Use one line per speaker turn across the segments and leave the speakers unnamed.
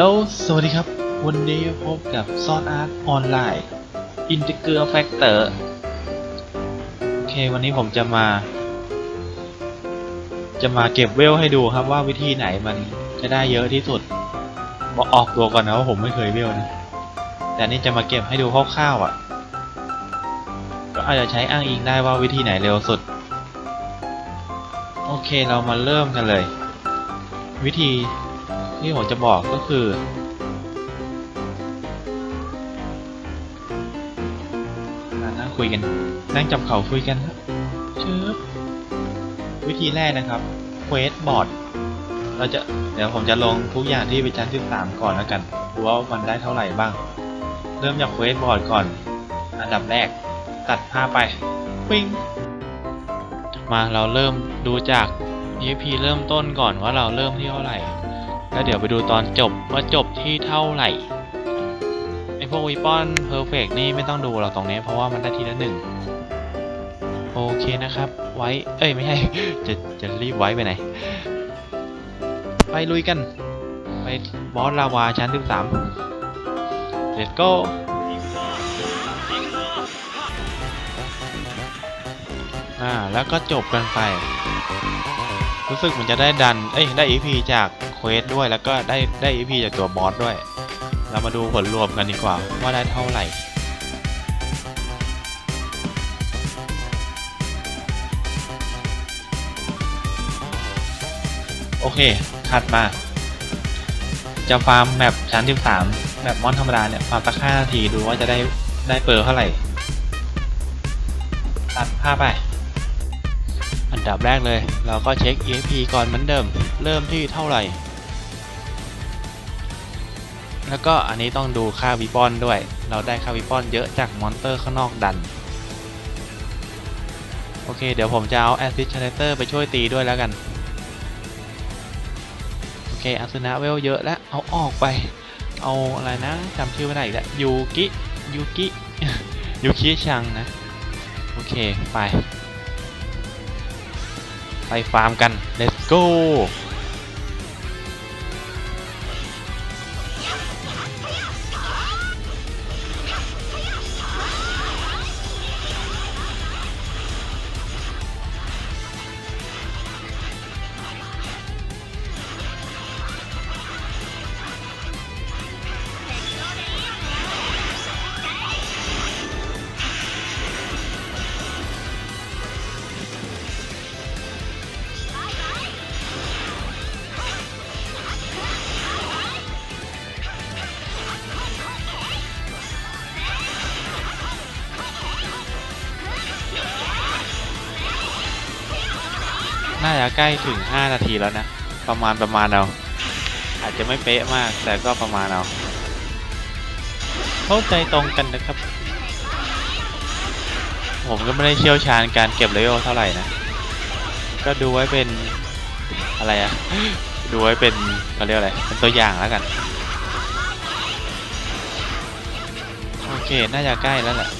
ลโหลสวัสดีครับ วันนี้พบกับซอนอาร์ตออนไลน์อินทิเกอร์แฟกเตอร์โอเค วันนี้ผมจะมา จะมาเก็บเวลให้ดูครับว่าวิธีไหนมันจะได้เยอะที่สุดบอกออกตัวก่อนนะว่าผมไม่เคยเวลนะแต่นี่จะมาเก็บให้ดูคร่าวๆอะ ก็อาจจะใช้อ้างอิงได้ว่าวิธีไหนเร็วสุด โอเคเรามาเริ่มกันเลย วิธี ที่ผมจะบอกก็คือ นั่งคุยกัน นั่งจับเข่าคุยกันครับชึบวิธีแรกนะครับเควสบอร์ดเราจะเดี๋ยวผมจะลงทุกอย่างที่เป็นชั้นที่สามก่อนแล้วกันดูว่ามันได้เท่าไหร่บ้าง เริ่มจากเควสบอร์ดก่อน อันดับแรก ตัดภาพไปปิ้งมาเราเริ่มดูจาก EP เริ่มต้นก่อนว่าเราเริ่มที่เท่าไหร่ แล้วเดี๋ยวไปดูตอนจบว่าจบที่เท่าไหร่ไอพวกวีปอนเพอร์เฟกนี่ไม่ต้องดูหรอกตรงนี้เพราะว่ามันได้ทีละหนึ่งโอเคนะครับ ไว้ เอ้ยไม่ใช่ จะจะรีบไว้ไปไหน ไปลุยกัน ไปบอสลาวาชั้น13 Let's go อ่าแล้วก็จบกันไป รู้สึกมันจะได้ดัน เอ้ย ได้ EP จาก เควสด้วยแล้วก็ได้ได้ EP จากตัวบอสด้วย เรามาดูผลรวมกันดีกว่าว่าได้เท่าไหร่โอเค ถัดมา จะฟาร์มแมปชั้น13แมปมอนธรรมดาเนี่ย ฟาร์มสัก5นาทีดูว่าจะได้ได้เปอร์เท่าไหร่ ตัดภาพไป อันดับแรกเลย เราก็เช็ค EXP ก่อนเหมือนเดิม เริ่มที่เท่าไหร่ แล้วก็อันนี้ต้องดูค่าวิปอนด้วย เราได้ค่าวิปอนเยอะจากมอนเตอร์ข้างนอกดัน โอเค เดี๋ยวผมจะเอาแอสซิ c ช a เตอร์ไปช่วยตีด้วยแล้วกัน โอเคอาสนะเวลเยอะแล้ว เอาออกไป เอาอะไรนะจำชื่อไม่ได้อีกแล้วยูกิยูกิยูกิชังนะ โอเค ไป ไปฟาร์มกัน let's go จะใกล้ถึง 5 นาทีแล้วนะ ประมาณประมาณเอาอาจจะไม่เป๊ะมากแต่ก็ประมาณเอาเข้าใจตรงกันนะครับ ผมก็ไม่ได้เชี่ยวชาญการเก็บเลเวลเท่าไหร่นะ ก็ดูไว้เป็นอะไรอะดูไว้เป็นเขาเรียกอะไรเป็นตัวอย่างแล้วกัน โอเค น่าจะใกล้แล้วแหละ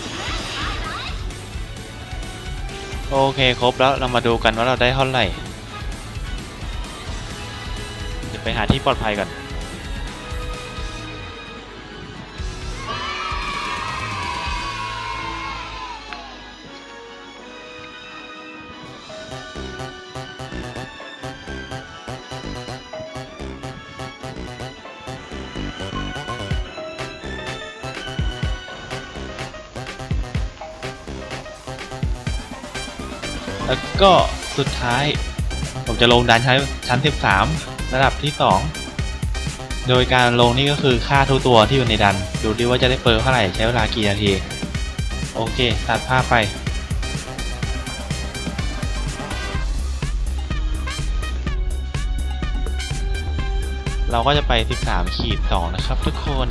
โอเค ครบแล้วเรามาดูกันว่าเราได้เท่าไหร่ เดี๋ยวไปหาที่ปลอดภัยก่อนแล้วก็สุดท้าย ผมจะลงดันชั้นชั้น13 ระดับที่ 2 โดยการลงนี่ก็คือค่าทุกตัวที่อยู่ในดัน ดูดิว่าจะได้เปิร์เท่าไหร่ใช้เวลากี่นาที โอเค ตัดภาพไป เราก็จะไป 13 ขีด 2 นะครับทุกคน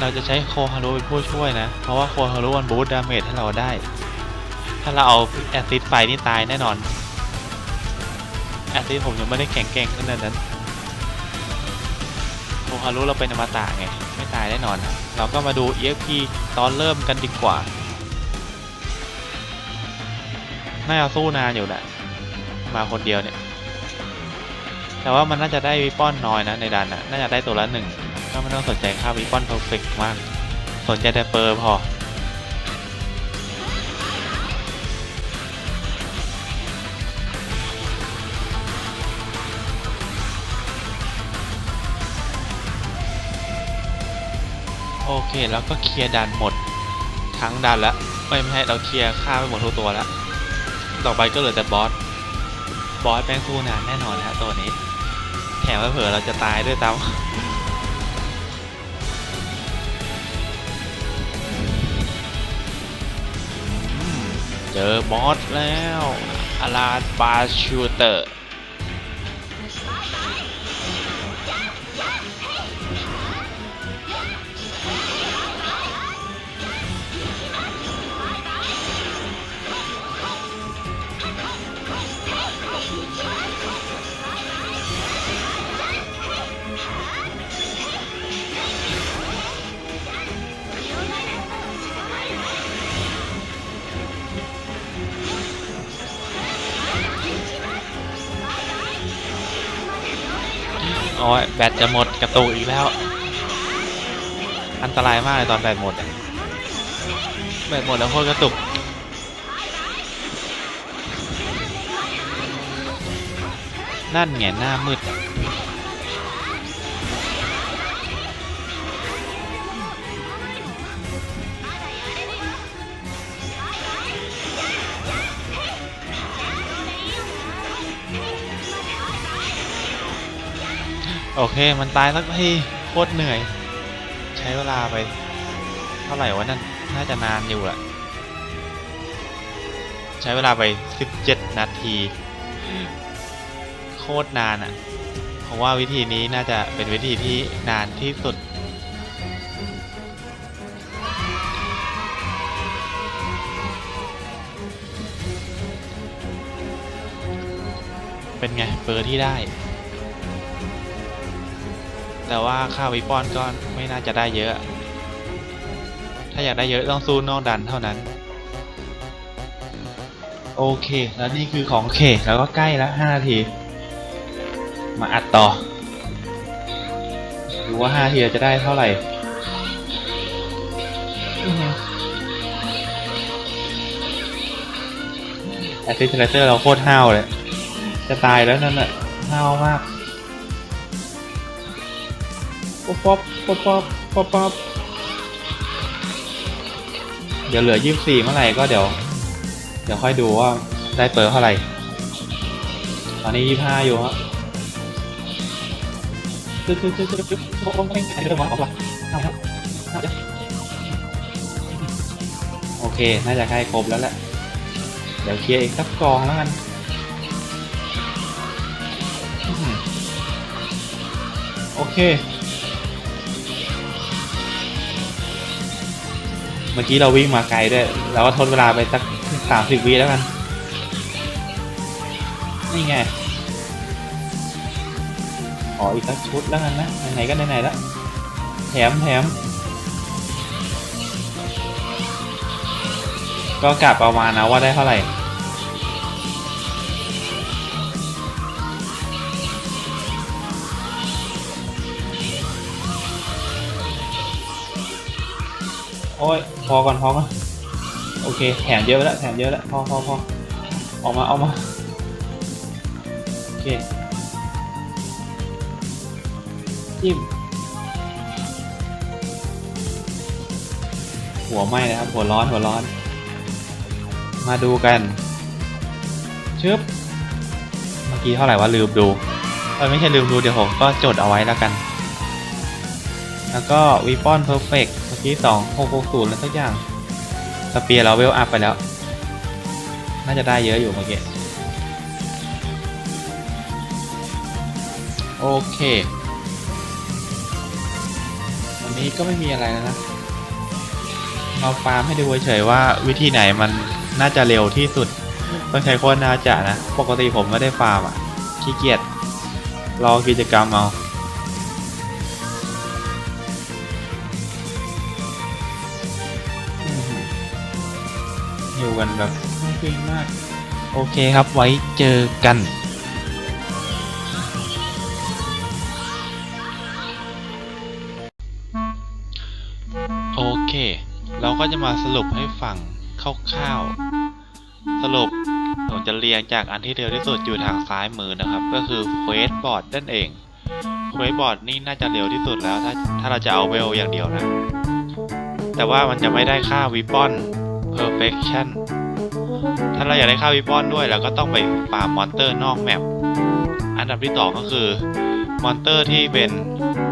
เราจะใช้โคฮารุเป็นผู้ช่วยนะ เพราะว่าโคฮารุมันบูสต์ดาเมจให้เราได้ ถ้าเราเอาแอซิดไฟนี่ตายแน่นอน แอซิผมยังไม่ได้แข็งแกร่งขนาดนั้นโคฮารุเราเป็นอมตะไง ไม่ตายแน่นอน เราก็มาดู EXP ตอนเริ่มกันดีกว่า น่าจะสู้นานอยู่แหละ มาคนเดียวเนี่ย แต่ว่ามันน่าจะได้วิปปอนน้อยนะในดันน่ะ น่าจะได้ตัวละหนึ่ง ก็ไม่ต้องสนใจค่าวิปปอนเพอร์เฟกมาก สนใจแต่เปอร์พอ โอเคแล้วก็เคลียร์ดันหมดทั้งดันแล้วไม่ไม่ให้เราเคลียร์ฆ่าไปหมดทุกตัวแล้วต่อไปก็เหลือแต่บอสบอสแป้งสู้นานแน่นอนนะตัวนี้แถมเผื่อเราจะตายด้วยซ้ำอืมเจอบอสแล้วอาราบาชูเตอร์ โอ้ยแบตจะหมดกระตุกอีกแล้ว อันตรายมากเลยตอนแบตหมดแบตหมดแล้วโคตรกระตุกนั่นไงหน้ามืด โอเค มันตายสักทีโคตรเหนื่อย ใช้เวลาไป เท่าไหร่วะนั่น น่าจะนานอยู่แหละ ใช้เวลาไป 17 นาที โคตรนานอะ่ะเพราะว่าวิธีนี้น่าจะเป็นวิธีที่นานที่สุด เป็นไงเบอร์ที่ได้ แต่ว่าค่าวิปอนก็ไม่น่าจะได้เยอะ ถ้าอยากได้เยอะต้องสู้นอกดันเท่านั้น โอเค แล้วนี่คือของเคแล้วก็ใกล้แล้ว5นาที มาอัดต่อ ดูว่า5นาทีจะได้เท่าไหร่แอสซิสเตอร์เราโคตรห้าวเลย จะตายแล้วนั่นน่ะห้าวมาก ป๊อปป๊อปป๊อปป๊อปป๊อปป๊อปเดี๋ยวเหลือยี่สี่เมื่อไหร่ก็เดี๋ยว เดี๋ยวค่อยดูว่าได้เปิดเท่าไหร่ ตอนนี้ยี่ห้าอยู่ฮะตึ๊ดตึ๊ดตึ๊ดตึ๊ดตึ๊ดโอ้โหไม่ใช่เรื่องออาครับเอาจ้ะโอเค น่าจะใกล้ครบแล้วแหละ เดี๋ยวเคลียร์อีกสักกองแล้วกันโอเค มื่อกี้เราวิ่งมาไกลด้วย เราก็ทนเวลาไปสักสามสิบวิแล้วกัน นี่ไง ขออีกสักชุดแล้วกันนะ ไหนๆก็ไหนๆแล้ว แถมแถม ก็กลับประมาณนะว่าได้เท่าไหร่ โอ้ยพอก่อนพอก่อนโอเคแถมเยอะแล้วแถมเยอะแล้วพอพอพอออกมาออกมาโอเคจิ้มหัวไหม้นะครับ หัวร้อนหัวร้อน มาดูกันชึบเมื่อกี้เท่าไหร่วะลืมดูเออไม่ใช่ลืมดูเดี๋ยวผมก็จดเอาไว้แล้วกัน แล้วก็วีปอนเพอร์เฟกเมื่อกี้สองหกหกศูนย์แล้วสักอย่าง สเปียร์เราเวลอัพไปแล้ว น่าจะได้เยอะอยู่เมื่อกี้ โอเค วันนี้ก็ไม่มีอะไรแล้วนะมาฟาร์มให้ดูเฉยว่าวิธีไหนมันน่าจะเร็วที่สุด ต้องใช้โคนน่าจะนะ ปกติผมไม่ได้ฟาร์มอะ ขี้เกียจรอกิจกรรมเอา ฮิวกันแบบเก่งมาก โอเคครับไว้เจอกันโอเค เราก็จะมาสรุปให้ฟังคร่าวๆ สรุปผมจะเรียงจากอันที่เร็วที่สุดอยู่ทางซ้ายมือนะครับ ก็คือเควสบอร์ดนั่นเองเควสบอร์ดนี่น่าจะเร็วที่สุดแล้ว ถ้าถ้าเราจะเอาเวลอย่างเดียวนะ แต่ว่ามันจะไม่ได้ค่าวิปอน perfection ถ้าเราอยากได้ค่าวิปอนด้วยเราก็ต้องไปฟาร์มมอนเตอร์นอกแมปอันดับที่สองก็คือ มอนเตอร์ที่เป็น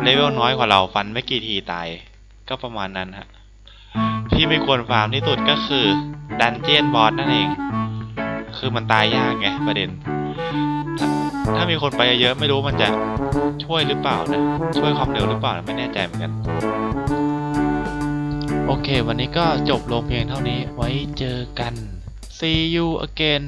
เลเวลน้อยกว่าเราฟันไม่กี่ทีตาย ก็ประมาณนั้นฮะที่ไม่ควรฟาร์มที่สุดก็คือดันเจียนบอสนั่นเอง คือมันตายยากไงประเด็น ถ้าถ้ามีคนไปเยอะๆไม่รู้มันจะช่วยหรือเปล่านะ ช่วยความเร็วหรือเปล่านะไม่แน่ใจเหมือนกัน โอเค วันนี้ก็จบลงเพียงเท่านี้ไว้เจอกัน see you again